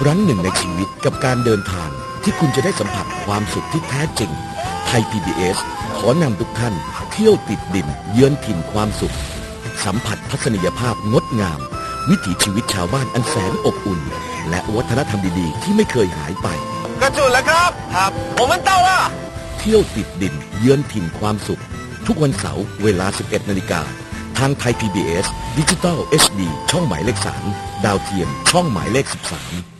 ครั้งหนึ่งในชีวิตกับการเดินทางที่คุณจะได้สัมผัสความสุขที่แท้จริง ไทย PBS ขอนำทุกท่านเที่ยวติดดินเยือนถิ่นความสุข สัมผัสทัศนียภาพงดงาม วิถีชีวิตชาวบ้านอันแสนอบอุ่น และวัฒนธรรมดีๆ ที่ไม่เคยหายไป กระจุดแล้วครับ ครับ ผมมันเต้าล่ะ เที่ยวติดดินเยือนถิ่นความสุข ทุกวันเสาร์เวลา 11 นาฬิกาทางไทย PBS ดิจิตอล HD ช่องหมายเลข 3 ดาวเทียมช่องหมายเลข 13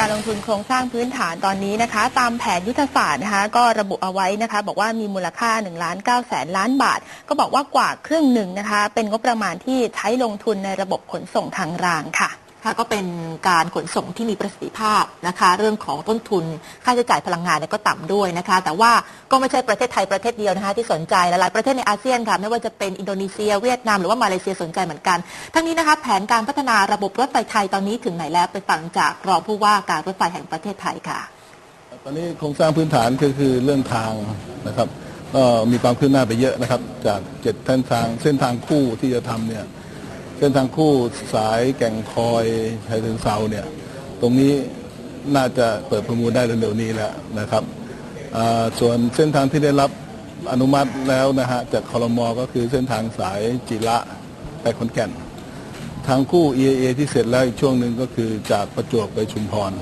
การลงทุนโครงสร้างพื้นฐานตอนนี้นะคะ ตามแผนยุทธศาสตร์นะคะ ก็ระบุเอาไว้นะคะ บอกว่ามีมูลค่า1ล้าน9แสนล้านบาท ก็บอกว่ากว่าครึ่งหนึ่งนะคะ เป็นงบประมาณที่ใช้ลงทุนในระบบขนส่งทางรางค่ะ ค่ะก็เป็นการขนส่งที่มีประสิทธิภาพนะคะ เรื่องของต้นทุนค่าใช้จ่ายพลังงานเนี่ยก็ต่ำด้วยนะคะ แต่ว่าก็ไม่ใช่ประเทศไทยประเทศเดียวนะคะ ที่สนใจหลายๆประเทศในอาเซียนค่ะไม่ว่าจะเป็นอินโดนีเซีย เวียดนามหรือว่ามาเลเซียสนใจเหมือนกัน ทั้งนี้นะคะแผนการพัฒนาระบบรถไฟไทยตอนนี้ถึงไหนแล้วไปฟังจากรองผู้ว่าการรถไฟแห่งประเทศไทยค่ะ ตอนนี้โครงสร้างพื้นฐานก็คือเรื่องทางนะครับก็มีความคืบหน้าไปเยอะนะครับ จากเจ็ดเส้นทางเส้นทางคู่ที่จะทำเนี่ย เส้นทางคู่สายแก่งคอยชายถึงเซาเนี่ยตรงนี้น่าจะเปิดประมูลได้เร็วๆนี้แล้วนะครับส่วนเส้นทางที่ได้รับอนุมัติแล้วนะฮะจากคอรมอก็คือเส้นทางสายจิระไปขอนแก่น ทางคู่ EAA ที่เสร็จแล้วอีกช่วงหนึ่งก็คือจากประจวบไปชุมพร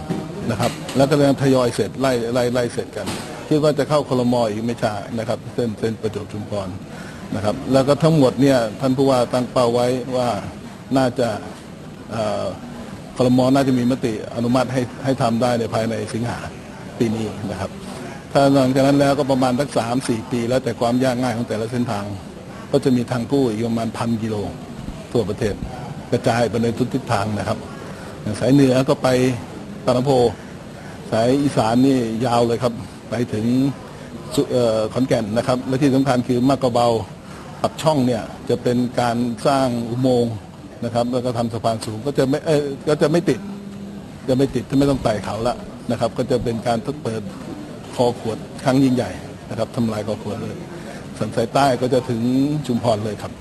นะครับ แล้วก็กำลังทยอยเสร็จไล่ไล่ไล่เสร็จกันคิดว่าจะเข้าคลมออีกไม่ช้านะครับ เส้นเส้นประจวบชุมพร นะครับ แล้วก็ทั้งหมดเนี่ยท่านผู้ว่าตั้งเป้าไว้ว่าน่าจะเอ่อคลมอน่าจะมีมติอนุมัติให้ให้ทำได้ในภายในสิงหาปีนี้นะครับ ถ้าหลังจากนั้นแล้วก็ประมาณสักสามสี่ปี แล้วแต่ความยากง่ายของแต่ละเส้นทาง ก็จะมีทางคู่อีกประมาณพันกิโลทั่วประเทศ กระจายไปในทุกทิศทางนะครับอย่างสายเหนือก็ไปปานาโพสายอีสานนี่ยาวเลยครับ ไปถึงขอนแก่นนะครับ และที่สำคัญคือมากกะเบา ปักช่องเนี่ยจะเป็นการสร้างอุโมงค์นะครับ แล้วก็ทำสะพานสูงก็จะไม่เออก็จะไม่ติด จะไม่ติดถ้าไม่ต้องไต่เขาละนะครับ ก็จะเป็นการทดเปิดคอขวดครั้งยิ่งใหญ่นะครับทำลายคอขวดเลยสันสายใต้ก็จะถึงชุมพรเลยครับ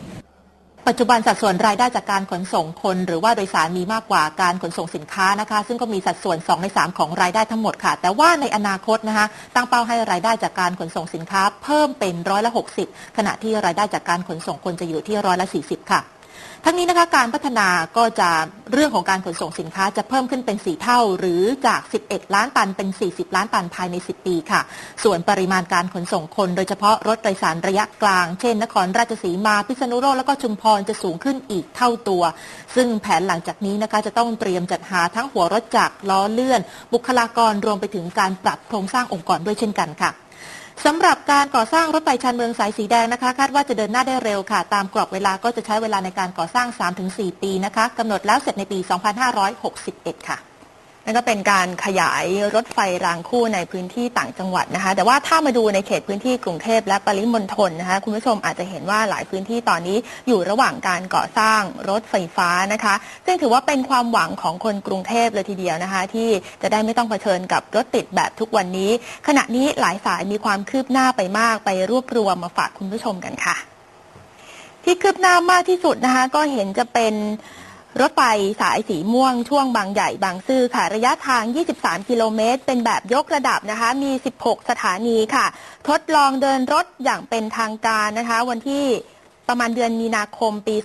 ปัจจุบันสัดส่วนรายได้จากการขนส่งคน หรือว่าโดยสารมีมากกว่าการขนส่งสินค้านะคะ ซึ่งก็มีสัดส่วน 2 ใน 3 ของรายได้ทั้งหมดค่ะ แต่ว่าในอนาคตนะคะตั้งเป้าให้รายได้จากการขนส่งสินค้า เพิ่มเป็นร้อยละ 60 ขณะที่รายได้จากการขนส่งคนจะอยู่ที่ร้อยละ 40 ค่ะ ทั้งนี้นะคะการพัฒนาก็จะเรื่องของการขนส่งสินค้าจะเพิ่มขึ้นเป็น 4 เท่า หรือจาก 11 ล้านตันเป็น 40 ล้านตันภายใน 10 ปีค่ะ ส่วนปริมาณการขนส่งคน โดยเฉพาะรถโดยสารระยะกลาง เช่น นครราชสีมาพิษณุโลกแล้วก็ชุมพรจะสูงขึ้นอีกเท่าตัว ซึ่งแผนหลังจากนี้นะคะจะต้องเตรียมจัดหาทั้งหัวรถจักรล้อเลื่อน บุคลากรรวมไปถึงการปรับโครงสร้างองค์กรด้วยเช่นกันค่ะ สำหรับการก่อสร้างรถไฟชานเมืองสายสีแดงนะคะ คาดว่าจะเดินหน้าได้เร็วค่ะ ตามกรอบเวลาก็จะใช้เวลาในการก่อสร้าง 3-4 ปีนะคะกำหนดแล้วเสร็จในปี 2561 ค่ะ นั่นก็เป็นการขยายรถไฟรางคู่ในพื้นที่ต่างจังหวัดนะคะ แต่ว่าถ้ามาดูในเขตพื้นที่กรุงเทพและปริมณฑลนะคะ คุณผู้ชมอาจจะเห็นว่าหลายพื้นที่ตอนนี้อยู่ระหว่างการก่อสร้างรถไฟฟ้านะคะ ซึ่งถือว่าเป็นความหวังของคนกรุงเทพเลยทีเดียวนะคะ ที่จะได้ไม่ต้องเผชิญกับรถติดแบบทุกวันนี้ ขณะนี้หลายสายมีความคืบหน้าไปมากไปรวบรวมมาฝากคุณผู้ชมกันค่ะ ที่คืบหน้ามากที่สุดนะคะ ก็เห็นจะเป็น รถไฟสายสีม่วงช่วงบางใหญ่บางซื่อค่ะ ระยะทาง 23 กิโลเมตร เป็นแบบยกระดับนะคะ มี 16 สถานีค่ะ ทดลองเดินรถอย่างเป็นทางการนะคะ วันที่ประมาณเดือนมีนาคมปี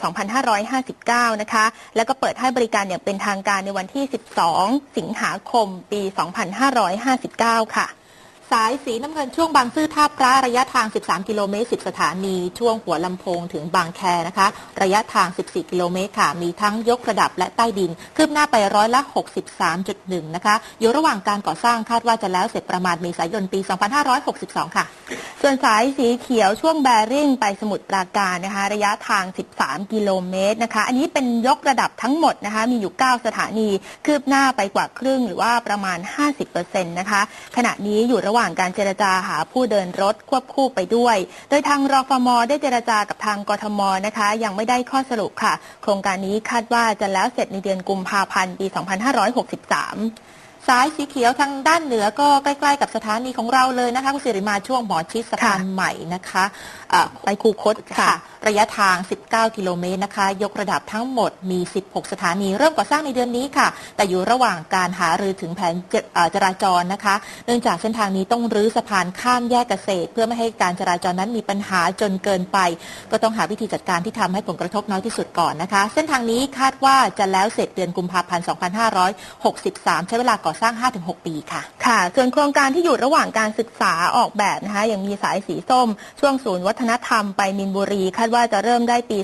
2559 นะคะ แล้วก็เปิดให้บริการอย่างเป็นทางการในวันที่ 12 สิงหาคมปี 2559 ค่ะ สายสีน้ำเงินช่วงบางซื่อท่าพระระยะทาง 13 กิโลเมตร 10 สถานี ช่วงหัวลำโพงถึงบางแคนะคะ ระยะทาง 14 กิโลเมตรค่ะ มีทั้งยกระดับและใต้ดิน คืบหน้าไปร้อยละ 63.1 นะคะ อยู่ระหว่างการก่อสร้างคาดว่าจะแล้วเสร็จประมาณเมษายนปี 2562 ค่ะ ส่วนสายสีเขียวช่วงแบริ่งไปสมุทรปราการนะคะ ระยะทาง 13 กิโลเมตรนะคะ อันนี้เป็นยกระดับทั้งหมดนะคะ มีอยู่ 9 สถานี คืบหน้าไปกว่าครึ่งหรือว่าประมาณ 50%นะคะ ขณะนี้อยู่ระหว่างการเจรจาหาผู้เดินรถควบคู่ไปด้วย โดยทางรฟมได้เจรจากับทางกทมนะคะ ยังไม่ได้ข้อสรุปค่ะ โครงการนี้คาดว่าจะแล้วเสร็จในเดือนกุมภาพันธ์ปี 2563 สายสีเขียวทางด้านเหนือก็ใกล้ๆ กับสถานีของเราเลยนะคะคุณสิริมาช่วงหมอชิดสะพานใหม่นะคะอ่าไปคูคตค่ะค่ะ ระยะทาง 19 กิโลเมตรนะคะ ยกระดับทั้งหมดมี 16 สถานี เริ่มก่อสร้างในเดือนนี้ค่ะ แต่อยู่ระหว่างการหารือถึงแผนจจราจรนะคะ เนื่องจากเส้นทางนี้ต้องรื้อสะพานข้ามแยกเกษตร เพื่อไม่ให้การจราจรนั้นมีปัญหาจนเกินไป ก็ต้องหาวิธีจัดการที่ทำให้ผลกระทบน้อยที่สุดก่อนนะคะ เส้นทางนี้คาดว่าจะแล้วเสร็จเดือนกุมภาพันธ์ 2563 ใช้เวลาก่อสร้าง 5-6 ปีค่ะ ค่ะ ส่วนโครงการที่อยู่ระหว่างการศึกษาออกแบบนะคะอย่างมีสายสีส้ม ช่วงศูนย์วัฒนธรรมไปมินบุรี คาดว่าจะเริ่มได้ปี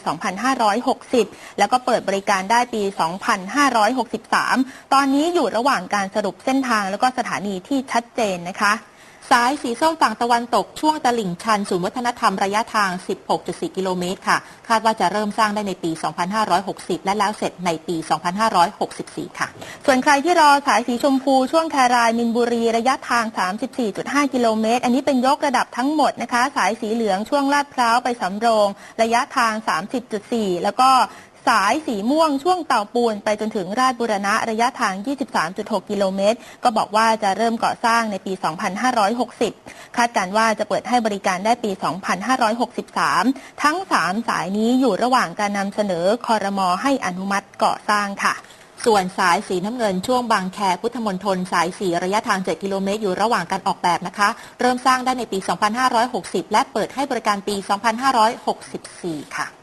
2560 แล้วก็เปิดบริการได้ปี 2563 ตอนนี้อยู่ระหว่างการสรุปเส้นทางแล้วก็สถานีที่ชัดเจนนะคะ สายสีส้มฝั่งตะวันตกช่วงตลิ่งชันศูนย์วัฒนธรรมระยะทาง 16.4 กิโลเมตรค่ะ คาดว่าจะเริ่มสร้างได้ในปี 2560 และแล้วเสร็จในปี 2564 ค่ะ ส่วนใครที่รอสายสีชมพูช่วงแครายมินบุรีระยะทาง 34.5 กิโลเมตร อันนี้เป็นยกระดับทั้งหมดนะคะ สายสีเหลืองช่วงลาดพร้าวไปสำโรง ระยะทาง 30.4 แล้วก็ สายสีม่วงช่วงเต่าปูนไปจนถึงราชบุรณะระยะทาง 23.6 กิโลเมตร ก็บอกว่าจะเริ่มก่อสร้างในปี 2560 คาดการณ์ว่าจะเปิดให้บริการได้ปี 2563 ทั้ง 3 สายนี้อยู่ระหว่างการนำเสนอคอรมอให้อนุมัติก่อสร้างค่ะส่วนสายสีน้ำเงินช่วงบางแคพุทธมณฑลสายสีระยะทาง 7 กิโลเมตรอยู่ระหว่างการออกแบบนะคะ เริ่มสร้างได้ในปี 2560 และเปิดให้บริการปี 2564 ค่ะ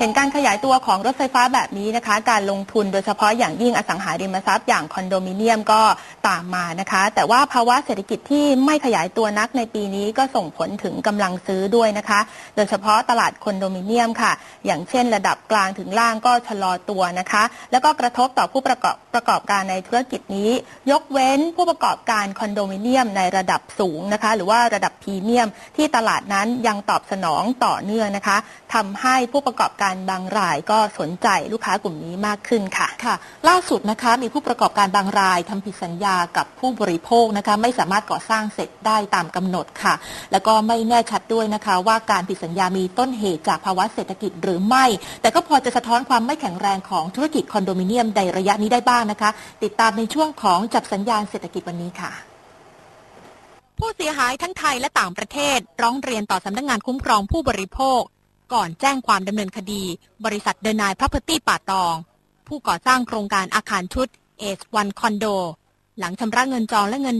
เห็นการขยายตัวของรถไฟฟ้าแบบนี้นะคะ การลงทุนโดยเฉพาะอย่างยิ่งอสังหาริมทรัพย์อย่างคอนโดมิเนียมก็ตามมานะคะ แต่ว่าภาวะเศรษฐกิจที่ไม่ขยายตัวนักในปีนี้ก็ส่งผลถึงกำลังซื้อด้วยนะคะ โดยเฉพาะตลาดคอนโดมิเนียมค่ะ อย่างเช่น ระดับกลางถึงล่างก็ชะลอตัวนะคะ แล้วก็กระทบต่อผู้ประกอบประกอบการในธุรกิจนี้ ยกเว้นผู้ประกอบการคอนโดมิเนียมในระดับสูงนะคะ หรือว่าระดับพรีเมียม ที่ตลาดนั้นยังตอบสนองต่อเนื่องนะคะทำให้ผู้ประกอบการบางรายก็สนใจลูกค้ากลุ่มนี้มากขึ้นค่ะค่ะ ล่าสุดนะคะมีผู้ประกอบการบางรายทำผิดสัญญากับผู้บริโภคนะคะไม่สามารถก่อสร้างเสร็จได้ตามกำหนดค่ะ แล้วก็ไม่แน่ชัดด้วยนะคะว่าการผิดสัญญามีต้นเหตุจากภาวะเศรษฐกิจหรือไม่ แต่ก็พอจะสะท้อนความไม่แข็งแรงของธุรกิจคอนโดมิเนียมในระยะนี้ได้บ้างนะคะ ติดตามในช่วงของจับสัญญาณเศรษฐกิจวันนี้ค่ะ ผู้เสียหายทั้งไทยและต่างประเทศ ร้องเรียนต่อสำนักงงานคุ้มครองผู้บริโภค ก่อนแจ้งความดำเนินคดี บริษัทเดนายพัพเพอร์ตี้ป่าตอง ผู้ก่อสร้างโครงการอาคารชุดเอสวันคอนโดหลังชำระเงินจองและเงิน